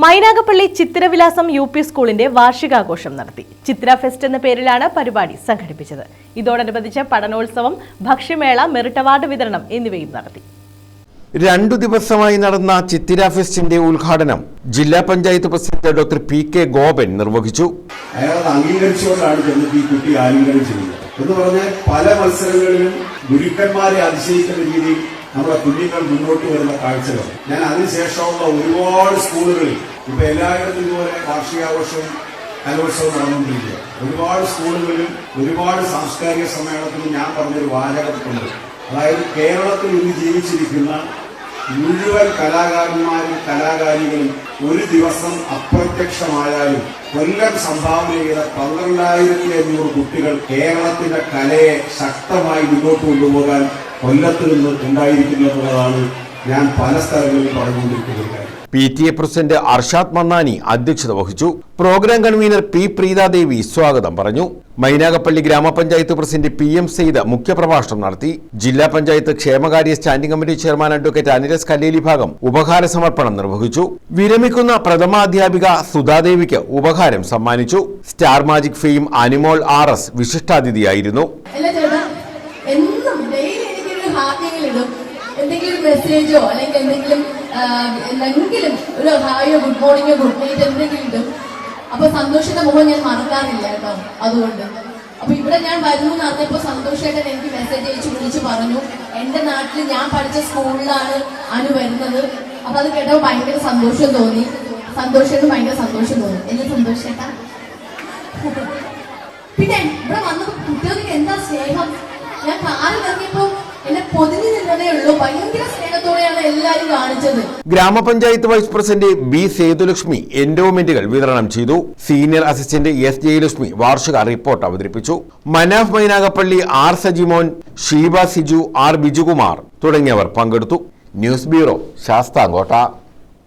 Mynagappally Chithravilasam U P സ്കൂളിന്റെ വാർഷികാഘോഷം നടത്തി. ചിത്ര fest എന്ന പേരിലാണ് പരിപാടി സംഘടിപ്പിച്ചത്. ഇതോടനുബന്ധിച്ച് പഠനോത്സവം ഭക്ഷ്യമേള മെറിറ്റ് അവാർഡ് വിതരണം എന്നിവയും നടത്തി. രണ്ടു ദിവസമായി നടന്ന ചിത്തിര ഫെസ്റ്റിന്റെ ഉദ്ഘാടനം ജില്ലാ panchayat president doctor P K Gopan നിർവഹിച്ചു. അയാൾ അംഗീകരിച്ചുകൊണ്ടാണ് ചെന്നിട്ട് ഈ കുട്ടി ആലിംഗനം ചെയ്യുന്നത്. എന്ന് പറഞ്ഞാൽ പല മത്സരങ്ങളിലും ഗുരുക്കന്മാരെ അതിശയിക്കുന്ന രീതിയിൽ നമ്മുടെ കുഞ്ഞുങ്ങൾ മുന്നോട്ട് വരുന്ന കാഴ്ചകൾ. ഞാൻ അതിനുശേഷമുള്ള ഒരുപാട് സ്കൂളുകളിൽ ഇപ്പൊ എല്ലായിടത്തും ഇതുപോലെ വാർഷികാഘോഷവും കലോത്സവം നടന്നുകൊണ്ടിരിക്കുക. ഒരുപാട് സ്കൂളുകളിലും ഒരുപാട് സാംസ്കാരിക സമ്മേളനത്തിലും ഞാൻ പറഞ്ഞൊരു വാചകത്തുണ്ട് അതായത് കേരളത്തിൽ ഇന്ന് ജീവിച്ചിരിക്കുന്ന മുഴുവൻ കലാകാരന്മാരും കലാകാരികളും ഒരു ദിവസം അപ്രത്യക്ഷമായാലും കൊല്ലം സംഭാവന ചെയ്ത പന്ത്രണ്ടായിരത്തി അഞ്ഞൂറ് കുട്ടികൾ കേരളത്തിന്റെ കലയെ ശക്തമായി മുന്നോട്ട് കൊണ്ടുപോകാൻ കൊല്ലത്ത് നിന്ന് ഉണ്ടായിരിക്കുന്നതാണ് ഞാൻ പല സ്ഥലങ്ങളിലും പറഞ്ഞുകൊണ്ടിരിക്കുന്നത്. P T A president Arshad Mannani അധ്യക്ഷത വഹിച്ചു. പ്രോഗ്രാം കൺവീനർ പി പ്രീതാദേവി സ്വാഗതം പറഞ്ഞു. മൈനാഗപ്പള്ളി ഗ്രാമപഞ്ചായത്ത് പ്രസിഡന്റ് പി എം സെയ്ദ് മുഖ്യപ്രഭാഷണം നടത്തി. ജില്ലാ പഞ്ചായത്ത് ക്ഷേമകാര്യ standing committee chairman advocate Aniras Kalleli ഭാഗം ഉപഹാര സമർപ്പണം നിർവഹിച്ചു. വിരമിക്കുന്ന പ്രഥമാധ്യാപിക സുധാദേവിക്ക് ഉപഹാരം സമ്മാനിച്ചു. Star Magic fame Animol R S വിശിഷ്ടാതിഥിയായിരുന്നു. എന്നും ഇടും എന്തെങ്കിലും മെസ്സേജോ അല്ലെങ്കിൽ എന്തെങ്കിലും എന്തെങ്കിലും ഒരു ഹായോ ഗുഡ് മോർണിംഗോ ഗുഡ് നൈറ്റ് എന്തെങ്കിലും ഇടും. അപ്പൊ സന്തോഷിന്റെ മുഖം ഞാൻ മറക്കാറില്ല കേട്ടോ അതുകൊണ്ട്. അപ്പൊ ഇവിടെ ഞാൻ വരുന്നു എന്ന് അറിഞ്ഞപ്പോ സന്തോഷേട്ടൻ എനിക്ക് മെസ്സേജ് അയച്ചു വിളിച്ചു പറഞ്ഞു എന്റെ നാട്ടിൽ ഞാൻ പഠിച്ച സ്കൂളിലാണ് അനു വരുന്നത്. അപ്പൊ അത് കേട്ടപ്പോ ഭയങ്കര സന്തോഷം തോന്നി. സന്തോഷേട്ടൻ ഭയങ്കര സന്തോഷം തോന്നി. എന്നെ സന്തോഷേട്ടാ? പിന്നെ ഇവിടെ വന്നപ്പോ കുട്ടികൾക്ക് എന്താ സ്നേഹം? ഞാൻ കാറിൽ ഉള്ളൂ. ഭയങ്കര സ്നേഹത്തോടെയാണ് എല്ലാരും കാണിച്ചത്. ഗ്രാമപഞ്ചായത്ത് വൈസ് പ്രസിഡന്റ് ബി സേതുലക്ഷ്മി എൻഡോമെന്റുകൾ വിതരണം ചെയ്തു. സീനിയർ അസിസ്റ്റന്റ് എസ് ജയലക്ഷ്മി വാർഷിക റിപ്പോർട്ട് അവതരിപ്പിച്ചു. മനാഫ് മൈനാഗപ്പള്ളി ആർ സജിമോൻ ഷീബ സിജു ആർ ബിജുകുമാർ തുടങ്ങിയവർ പങ്കെടുത്തു. News bureau Sasthamkotta.